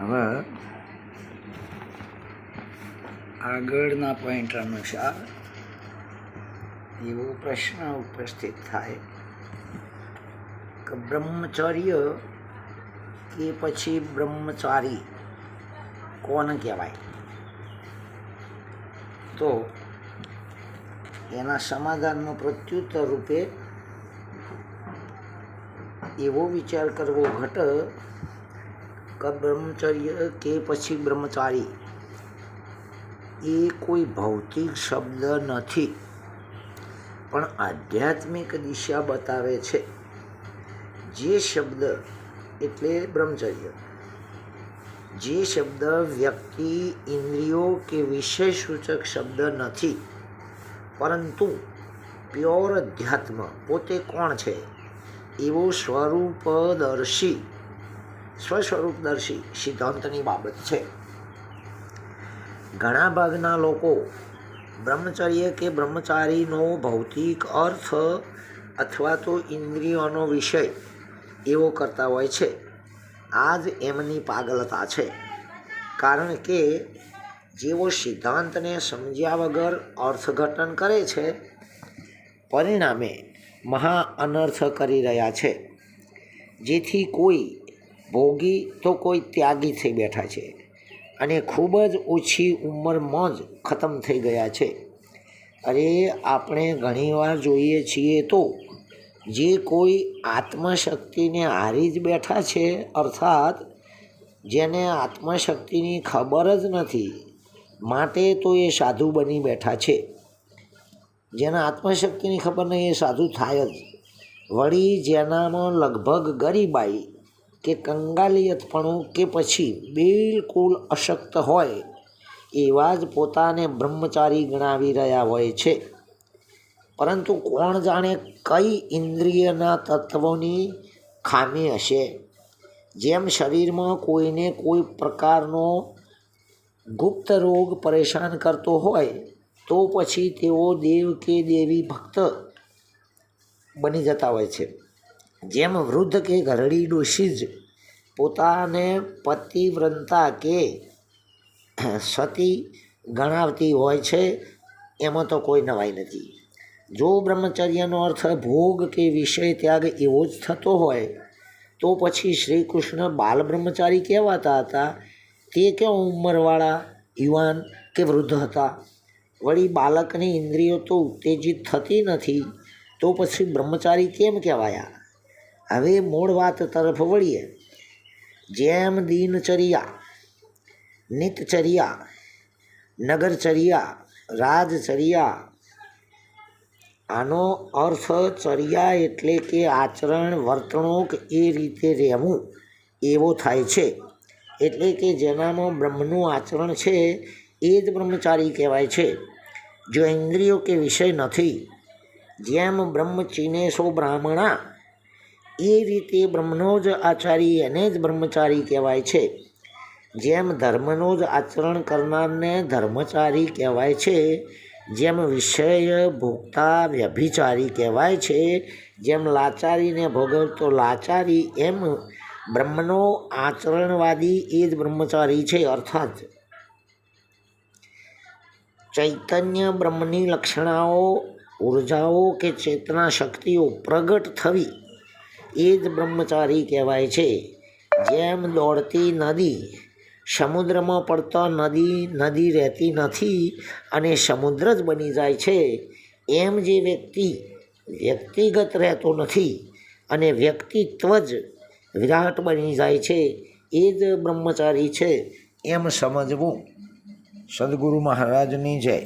હવે આગળના પોઈન્ટ અનુસાર એવો પ્રશ્ન ઉપસ્થિત થાય કે બ્રહ્મચર્ય કે પછી બ્રહ્મચારી કોને કહેવાય? તો એના સમાધાનનો પ્રત્યુત્તર રૂપે એવો વિચાર કરવો ઘટ બ્રહ્મચર્ય કે પછી બ્રહ્મચારી એ કોઈ ભૌતિક શબ્દ નથી, પણ આધ્યાત્મિક દિશા બતાવે છે। જે શબ્દ એટલે બ્રહ્મચર્ય। જે શબ્દ વ્યક્તિ, ઇન્દ્રિયો કે વિષય સૂચક શબ્દ નથી, પરંતુ પ્યોર અધ્યાત્મ પોતે કોણ છે? એવો સ્વરૂપદર્શી સ્વસ્વરૂપદર્શી સિદ્ધાંતની બાબત છે. ઘણા ભાગના લોકો બ્રહ્મચર્ય કે બ્રહ્મચારીનો ભૌતિક અર્થ અથવા તો ઇન્દ્રિયોનો વિષય એવો કરતા હોય છે. આ જ એમની પાગલતા છે. કારણ કે જેઓ સિદ્ધાંતને સમજ્યા વગર અર્થઘટન કરે છે, પરિણામે મહા અનર્થ કરી રહ્યા છે. જેથી કોઈ ભોગી તો કોઈ ત્યાગી થઈ બેઠા છે અને ખૂબ જ ઓછી ઉંમરમાં જ ખતમ થઈ ગયા છે. અરે, આપણે ઘણીવાર જોઈએ છીએ તો જે કોઈ આત્મશક્તિને હારી જ બેઠા છે, અર્થાત જેને આત્મશક્તિની ખબર જ નથી, માટે તો એ સાધુ બની બેઠા છે. જેને આત્મશક્તિની ખબર નહીં, એ સાધુ થાય જ. વળી જેનામાં લગભગ ગરીબાઈ કે કંગાલિયતપણું કે પછી બિલકુલ અશક્ત હોય, એવા જ પોતાને બ્રહ્મચારી ગણાવી રહ્યા હોય છે. પરંતુ કોણ જાણે કઈ ઇન્દ્રિયના તત્વોની ખામી હશે? જેમ શરીરમાં કોઈને કોઈ પ્રકારનો ગુપ્ત રોગ પરેશાન કરતો હોય, તો પછી તેઓ દેવ કે દેવી ભક્ત બની જતા હોય છે. જેમ વૃદ્ધ કે ઘરડી ડોશી જ પોતાને પતિવ્રતા કે સતી ગણાવતી હોય છે, એમાં તો કોઈ નવાઈ નથી. જો બ્રહ્મચર્યનો અર્થ ભોગ કે વિષય ત્યાગ એવો જ થતો હોય, તો પછી શ્રી કૃષ્ણ બાલ બ્રહ્મચારી કહેવાતા હતા, તે કેવા ઉંમરવાળા યુવાન કે વૃદ્ધ હતા? વળી બાળકની ઇન્દ્રિયો તો ઉત્તેજિત થતી નથી, તો પછી બ્રહ્મચારી કેમ કહેવાયા? હવે મૂળ વાત તરફ વળીએ. જેમ દિનચર્યા, નિતચર્યા, નગરચર્યા, રાજચર્યા, આનો અર્થ ચર્યા એટલે કે આચરણ, વર્તણૂક એ રીતે રહેવું, એવો થાય છે. એટલે કે જેનામાં બ્રહ્મનું આચરણ છે, એ જ બ્રહ્મચારી કહેવાય છે. જો ઇન્દ્રિયો કે વિષય નથી, જેમ બ્રહ્મચીને સો બ્રાહ્મણા એ રીતે બ્રહ્મનો જ આચારી એને જ બ્રહ્મચારી કહેવાય છે. જેમ ધર્મનો જ આચરણ કરનારને ધર્મચારી કહેવાય છે, જેમ વિષય ભોગતા વ્યભિચારી કહેવાય છે, જેમ લાચારીને ભોગવતો લાચારી, એમ બ્રહ્મનો આચરણવાદી એ જ બ્રહ્મચારી છે અર્થાત ચૈતન્ય બ્રહ્મની લક્ષણાઓ, ઉર્જાઓ કે ચેતના શક્તિઓ પ્રગટ થવી એ જ બ્રહ્મચારી કહેવાય છે. જેમ દોડતી નદી, સમુદ્રમાં પડતા નદી નદી રહેતી નથી અને સમુદ્ર જ બની જાય છે, એમ જે વ્યક્તિ વ્યક્તિગત રહેતો નથી અને વ્યક્તિત્વ જ વિરાટ બની જાય છે, એ જ બ્રહ્મચારી છે, એમ સમજવું. સદગુરુ મહારાજની જય.